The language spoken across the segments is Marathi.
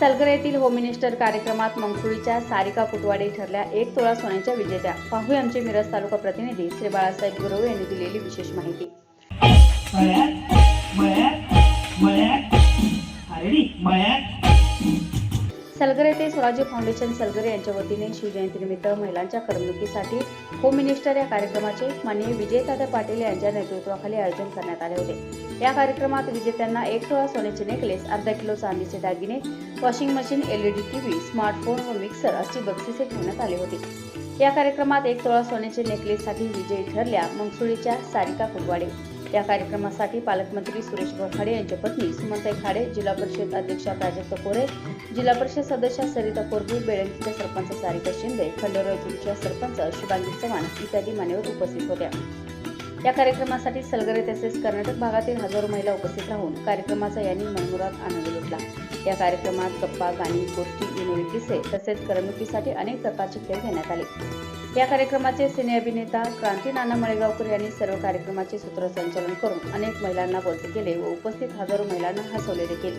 सलगर येथील होम मिनिस्टर कार्यक्रमात मंगसुळीच्या सारिका कुटवाडे ठरल्या. एक तोळा सोन्याच्या विजेत्या. पाहूया आमचे मिरज तालुका प्रतिनिधी श्री बाळासाहेब गुरव यांनी दिलेली विशेष माहिती. मळ्यात मळ्यात मळ्यात सलगर येथे स्वराज्य फाउंडेशन सलगर यांच्या वतीने शिवजयंतीनिमित्त महिलांच्या करमणुकीसाठी होम मिनिस्टर या कार्यक्रमाचे माननीय विजयदादा पाटील यांच्या नेतृत्वाखाली आयोजन करण्यात आले होते. या कार्यक्रमात विजेत्यांना एक तोळा सोन्याचे नेकलेस अर्धा किलो चांदीचे दागिने washing machine LED TV smartphone व मिक्सर अशी बक्षिसे ठेवण्यात आली होती. या कार्यक्रमात एक तोळा सोन्याचे नेकलेससाठी विजयी ठरल्या मंगसुळीच्या सारिका कुडवाडे या कार्यक्रमासाठी पालकमंत्री सुरेश बोखाडे यांच्या पत्नी सुमनताई खाडे जिल्हा परिषद अध्यक्षा प्राजक्त कोरे जिल्हा परिषद सदस्या सरिता कोरबू बेळंकीच्या सरपंच सारिका शिंदे खंडोरा सरपंच शुभांगी चव्हाण इत्यादी मान्यवर उपस्थित होत्या. या कार्यक्रमासाठी सलगरे तसेच कर्नाटक भागातील हजारो महिला उपस्थित राहून कार्यक्रमाचा यांनी मनमुरात आनंद घेतला. या कार्यक्रमात गप्पा गाणी गोष्टी विनोदी किस्से तसेच करमणुकीसाठी अनेक प्रकारचे खेळ घेण्यात आले. या कार्यक्रमाचे सिने अभिनेता क्रांती नाना मळेगावकर यांनी सर्व कार्यक्रमाचे सूत्रसंचालन करून अनेक महिलांना बोलते केले व उपस्थित हजारो महिलांना हसवले देखील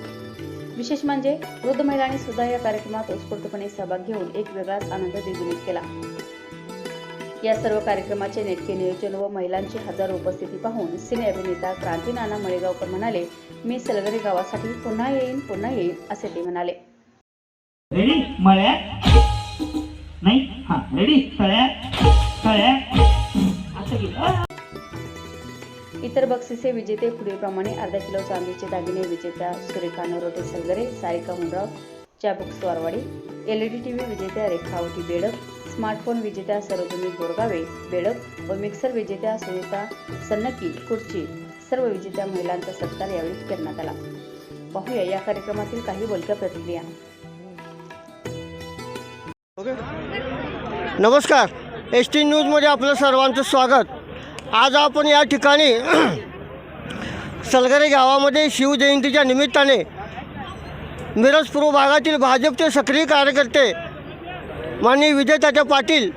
विशेष म्हणजे वृद्ध महिलांनी सुद्धा या कार्यक्रमात उत्स्फूर्तपणे सहभाग घेऊन एक वेगळाच आनंद द्विगुणित केला. या सर्व कार्यक्रमाचे नेटके नियोजन व महिलांची हजारो उपस्थिती पाहून सिने अभिनेता क्रांती नाना मळेगावकर म्हणाले मी सलगरे गावासाठी पुन्हा येईन पुन्हा येईन असे ते म्हणाले. रेडी नाही? हा रेडी असं इतर बक्षिसे विजेते पुढीलप्रमाणे अर्धा किलो चांदीचे दागिने विजेत्या सुरेखा नरोटे सलगरे सारिका मुंडराव चाबुक स्वारवाडी एलईडी टीव्ही विजेत्या रेखावटी बेडक स्मार्टफोन विजेत्या सरोजिनी गोरगावे बेडक व मिक्सर विजेत्या सुनीता सन्नकी खुर्ची सर्व विजेत्या महिलांचा सत्कार यावेळी करण्यात आला. पाहूया या कार्यक्रमातील काही बोलक्या प्रतिक्रिया. नमस्कार. एस टी न्यूजमध्ये आपलं सर्वांचं स्वागत. आज आपण या ठिकाणी सलगरे गावामध्ये शिवजयंतीच्या निमित्ताने मिरजपूर्व भागातील भाजपचे सक्रिय कार्यकर्ते माननीय विजयतात्या पाटील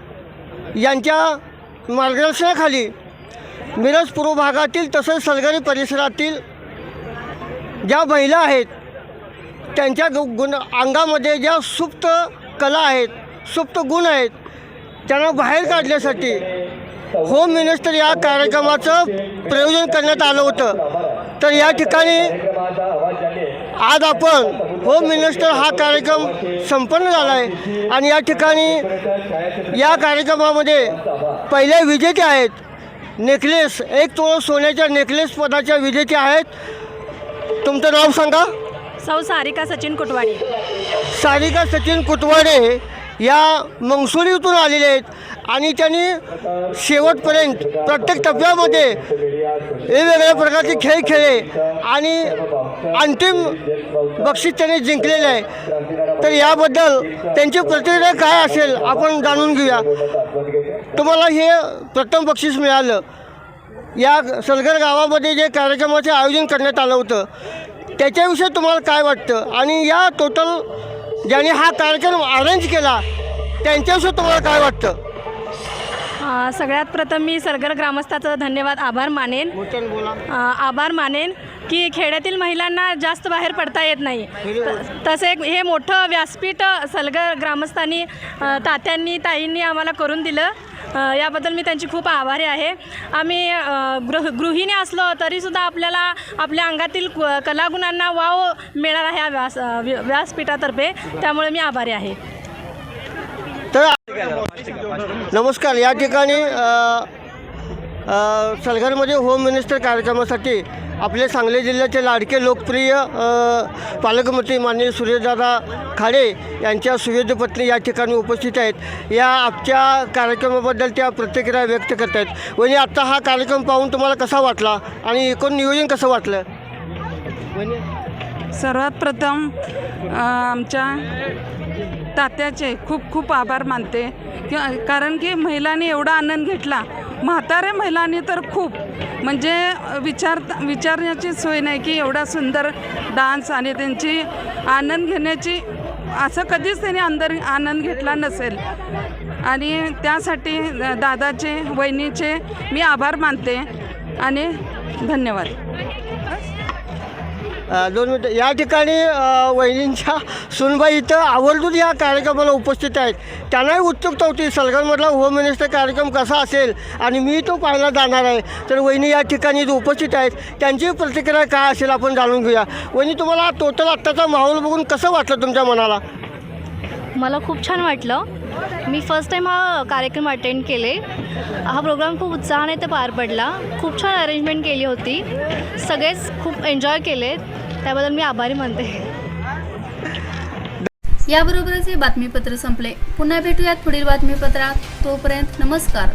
यांच्या मार्गदर्शनाखाली मिरज पूर्व भागातील तसेच सलगरी परिसरातील ज्या महिला आहेत त्यांच्या गु गुण अंगामध्ये ज्या सुप्त कला आहेत सुप्त गुण आहेत त्यांना बाहेर काढण्यासाठी होम मिनिस्टर या कार्यक्रमाचं प्रयोजन करण्यात आलं होतं. तर या ठिकाणी आज आपण होम मिनिस्टर हा कार्यक्रम संपन्न झाला आहे आणि या ठिकाणी या कार्यक्रमामध्ये पहिले विजेते आहेत. नेकलेस एक तोळ सोन्याच्या नेकलेस पदाच्या विजेते आहेत. तुमचं नाव सांगा. सौ सारिका सचिन कुटवाडी सारिका सचिन कुटवाडे या मंगसुरीतून आलेले आहेत. आणि त्यांनी शेवटपर्यंत प्रत्येक टप्प्यामध्ये वेगवेगळ्या प्रकारचे खेळ खेळले. आणि अंतिम बक्षीस त्यांनी जिंकलेले आहे. तर याबद्दल त्यांची प्रतिक्रिया काय असेल आपण जाणून घेऊया. तुम्हाला हे प्रथम बक्षीस मिळालं. या सलगर गावामध्ये जे कार्यक्रमाचे आयोजन करण्यात आलं होतं त्याच्याविषयी तुम्हाला काय वाटतं? आणि या टोटल ज्यांनी हा कार्यक्रम अरेंज केला त्यांच्याविषयी तुम्हाला काय वाटतं? सगळ्यात प्रथम मी सरगर ग्रामस्थाचं धन्यवाद आभार मानेन. आभार मानेन की खेड्यातील महिलांना जास्त बाहेर पडता येत नाही. तसे हे मोठं व्यासपीठ सलगर ग्रामस्थांनी तात्यांनी ताईंनी आम्हाला करून दिलं. याबद्दल मी त्यांची खूप आभारी आहे. आम्ही गृह गृहिणी असलो तरीसुद्धा आपल्याला आपल्या अंगातील क- कलागुणांना वाव मिळाला ह्या व्यास व्यासपीठातर्फे. त्यामुळे मी आभारी आहे. नमस्कार या ठिकाणी सलगरमध्ये होम मिनिस्टर कार्यक्रमासाठी आपले सांगली जिल्ह्याचे लाडके लोकप्रिय पालकमंत्री माननीय सूर्यदादा खाडे यांच्या सुवेदपत्नी या ठिकाणी उपस्थित आहेत. या आमच्या कार्यक्रमाबद्दल त्या प्रतिक्रिया व्यक्त करत आहेत. म्हणजे आत्ता हा कार्यक्रम पाहून तुम्हाला कसा वाटला? आणि एकूण नियोजन कसं वाटलं? म्हणजे सर्वात प्रथम आमच्या तात्याचे खूप खूप आभार मानते. कारण की महिलांनी एवढा आनंद घेतला. म्हाताऱ्या महिलांनी तर खूप. म्हणजे विचार विचारण्याची सोय नाही की एवढा सुंदर डान्स आणि त्यांची आनंद घेण्याची असं कधीच त्यांनी अंदर आनंद घेतला नसेल. आणि त्यासाठी दादाचे वहिनीचे मी आभार मानते. आणि धन्यवाद. दोन मिनटं. या ठिकाणी वहिनींच्या सुनबाई इथं आवर्जून या कार्यक्रमाला उपस्थित आहेत. त्यांनाही उत्सुकता होती सलगनमधला होम मिनिस्टर कार्यक्रम कसा असेल आणि मी तो पाहायला जाणार आहे. तर वहिनी या ठिकाणी उपस्थित आहेत. त्यांची प्रतिक्रिया काय असेल आपण जाणून घेऊया. वहिनी तुम्हाला टोटल आत्ताचा माहोल बघून कसं वाटलं तुमच्या मनाला? मला खूप छान वाटलं. मी फर्स्ट टाईम हा कार्यक्रम अटेंड केले. हा प्रोग्राम खूप उत्साहाने ते पार पडला. खूप छान अरेंजमेंट केली होती. सगळेच खूप एन्जॉय केले त्याबद्दल मी आभारी मानते. याबरोबरच हे बातमीपत्र संपले. पुन्हा भेटूयात पुढील बातमीपत्रात. तोपर्यंत नमस्कार.